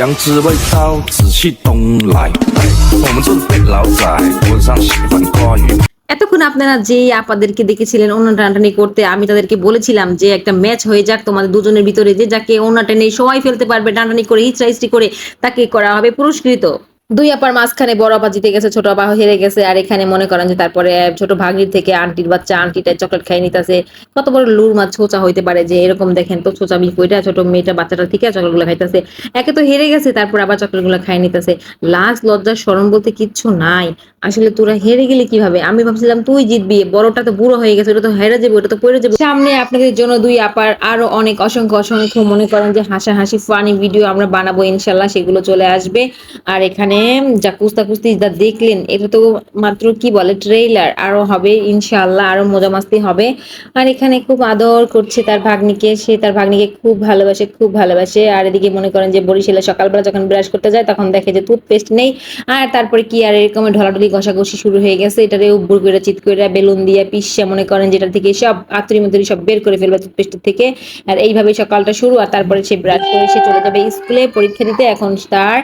阳滋味道，仔细东来。我们这北老仔，我上喜欢跨越。 এতক্ষণ আপনারা যে আপাদেরকে দেখেছিলেন ওনা টানাটানি করতে আমি তাদেরকে বলেছিলাম যে একটা ম্যাচ হয়ে যাক তোমাদের দুজনের ভিতরে যে যাকে ওনা টেনে সবাই ফেলতে পারবে টানাটানি করে হিচড়া হিচড়ি করে তাকে করা হবে পুরস্কৃত দুই আপার মাঝখানে বড় আপা জিতে গেছে, ছোট আপা হেরে গেছে, আর এখানে মনে করেন যে তারপরে ছোট ভাগির থেকে আন্টির বাচ্চা, আন্টিটা চকলেট খাই নিতেছে। কত বড় লুর মাছ ছোচা হইতে পারে যে এরকম দেখেন তো ছোচা বি কইটা ছোট মেয়েটা বাচ্চাটা থেকে চকলেটগুলো খাইতেছে। একে তো হেরে গেছে, তারপর আবার চকলেটগুলো খাই নিতেছে। লাজ লজ্জার স্মরণ বলতে কিচ্ছু নাই। আসলে তোরা হেরে গেলে কীভাবে? আমি ভাবছিলাম তুই জিতবি, বড়টা তো বুড়ো হয়ে গেছে, ওটা তো হেরে যাবে, ওটা তো পড়ে যাবে। সামনে আপনাদের জন্য দুই আপার আরও অনেক অসংখ্য অসংখ্য মনে করেন যে হাসাহাসি ফানি ভিডিও আমরা বানাবো ইনশাল্লাহ, সেগুলো চলে আসবে। আর এখানে যা কুস্তা কুস্তি যা দেখলেন, এটা তো মাত্র কি বলে ট্রেইলার আরও হবে ইনশাল্লাহ আরও মজা মাস্তি হবে। আর এখানে খুব আদর করছে তার ভাগ্নিকে, সে তার ভাগ্নিকে খুব ভালোবাসে খুব ভালোবাসে। আর এদিকে মনে করেন যে বরিশালে সকালবেলা যখন ব্রাশ করতে যায়, তখন দেখে যে টুথপেস্ট নেই। আর তারপরে কি আর এরকম ঢলাঢলি ঘষাঘষি শুরু হয়ে গেছে, এটারে উব্বুর করে, চিত করে, বেলুন দিয়ে পিসা মনে করেন যেটা থেকে সব আত্রি মতুরি সব বের করে ফেলবে টুথপেস্ট থেকে। আর এইভাবে সকালটা শুরু, আর তারপরে সে ব্রাশ করে, সে চলে যাবে স্কুলে পরীক্ষা দিতে। এখন তার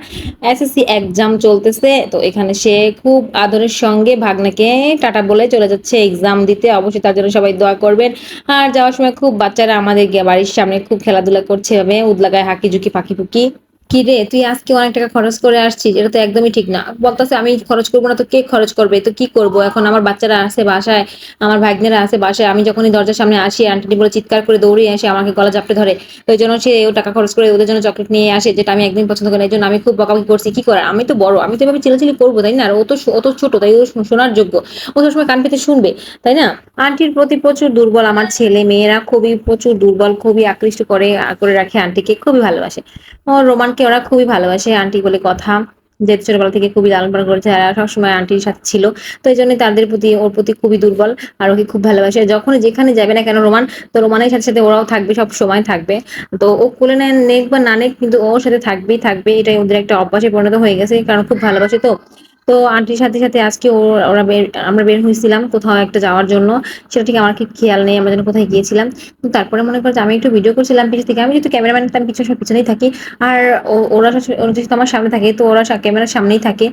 এসএসসি এক্সাম চলতেছে, তো এখানে সে খুব আদরের সঙ্গে ভাগনাকে টাটা বলে চলে যাচ্ছে এক্সাম দিতে। অবশ্যই তার জন্য সবাই দোয়া করবেন। আর যাওয়ার সময় খুব বাচ্চারা আমাদের বাড়ির সামনে খুব খেলাধুলা করছে, এভাবে উদলাগায় হাঁকি ঝুঁকি ফাঁকি ফুকি কি রে, তুই আজকে অনেক টাকা খরচ করে আসছিস? এটা তো একদমই ঠিক না। বলতেছে, আমি খরচ করব না, তো কে খরচ করবে? তো কি করব? এখন আমার বাচ্চারা আছে বাসায়, আমার ভাগ্নেরা আছে বাসায়, আমি যখনই দরজার সামনে আসি আন্টি বলে চিৎকার করে দৌড়ে আসে আমাকে গলা চাপড়ে ধরে। এই জন্য সে ও টাকা খরচ করে ওদের জন্য চকলেট নিয়ে আসে, যেটা আমি একদিন পছন্দ করি এই জন্য আমি খুব বকাবকি করছি। কি করার? আমি তো বড়, আমি তো এভাবে চিলাচিলি করব, তাই না? ও তো ও তো ছোট, তাই ও শোনার যোগ্য। ও সবসময় কান পেতে শুনবে, তাই না? আন্টির প্রতি প্রচুর দুর্বল আমার ছেলে। মেয়েরা খুবই প্রচুর দুর্বল, খুবই আকৃষ্ট করে করে রাখে আন্টিকে, খুবই ভালোবাসে। ও রোমানকে ওরা খুবই ভালোবাসে আন্টি বলে কথা, যে ছোটবেলা থেকে খুবই লালন পালন করেছে, আর সবসময় আন্টির সাথে ছিল। তো এই জন্য তাদের প্রতি, ওর প্রতি খুবই দুর্বল, আর ওকে খুব ভালোবাসে। যখন যেখানে যাবে না কেন রোমান, তো রোমানের সাথে সাথে ওরাও থাকবে, সব সময় থাকবে। তো ও কোলে নেয়, নেক বা না নেক, কিন্তু ওর সাথে থাকবেই থাকবে এটাই ওদের একটা অভ্যাসে পরিণত হয়ে গেছে, কারণ খুব ভালোবাসে তো। তো আন্টির সাথে সাথে আজকে ওরা আমরা বের হয়েছিলাম কোথাও একটা যাওয়ার জন্য। সেটা ঠিক আমার ঠিক খেয়াল নেই, আমরা যেন কোথায় গিয়েছিলাম। তারপরে মনে করছে আমি একটু ভিডিও করছিলাম পিছন থেকে। আমি যেহেতু ক্যামেরাম্যান আমি পিছনে সব পিছনেই থাকি। আর ওরা ওরা যেহেতু আমার সামনে থাকে, তো ওরা ক্যামেরার সামনেই থাকে।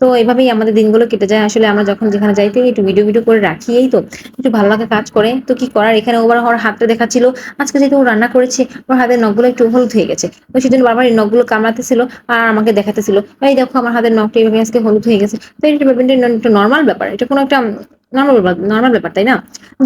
তো এভাবেই আমাদের দিনগুলো কেটে যায়। আসলে আমরা যখন যেখানে যাইতে একটু ভিডিও ভিডিও করে রাখি এই তো একটু ভালো লাগা কাজ করে। তো কি করার? এখানে ওবার ওর হাতটা দেখাচ্ছিল। আজকে যেহেতু ও রান্না করেছে, ওর হাতের নখগুলো একটু হলুদ হয়ে গেছে। তো সেজন্য বারবার এই নখগুলো কামড়াতেছিল আর আমাকে দেখাতেছিল। এই দেখো, আমার হাতের নখটা এইভাবে আজকে হলুদ হয়ে গেছে। তো এটা ব্যাপারটা একটা নর্মাল ব্যাপার। এটা কোনো একটা নর্মাল ব্যাপার নর্মাল ব্যাপার, তাই না?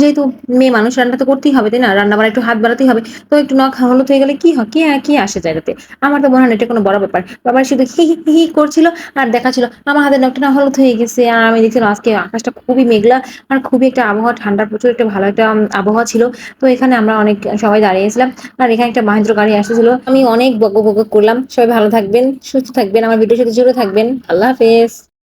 যেহেতু মেয়ে মানুষ, রান্না তো করতেই হবে, তাই না? রান্না বাড়া একটু হাত বাড়াতেই হবে। তো একটু নখ হলুদ হয়ে গেলে কি হয়? কে, কি আসে যায় তাতে আমার তো মনে হয় এটা কোনো বড় ব্যাপার। বাবার শুধু হি হি হি করছিল আর দেখাচ্ছিল, আমার হাতের নখটা না হলুদ হয়ে গেছে। আর আমি দেখছিলাম আজকে আকাশটা খুবই মেঘলা আর খুবই একটা আবহাওয়া ঠান্ডা, প্রচুর একটা ভালো একটা আবহাওয়া ছিল। তো এখানে আমরা অনেক সবাই দাঁড়িয়েছিলাম আর এখানে একটা মাহেন্দ্র গাড়ি আসতেছিল আমি অনেক বক বক করলাম। সবাই ভালো থাকবেন, সুস্থ থাকবেন, আমার ভিডিওর সাথে জুড়ে থাকবেন। আল্লাহ হাফেজ।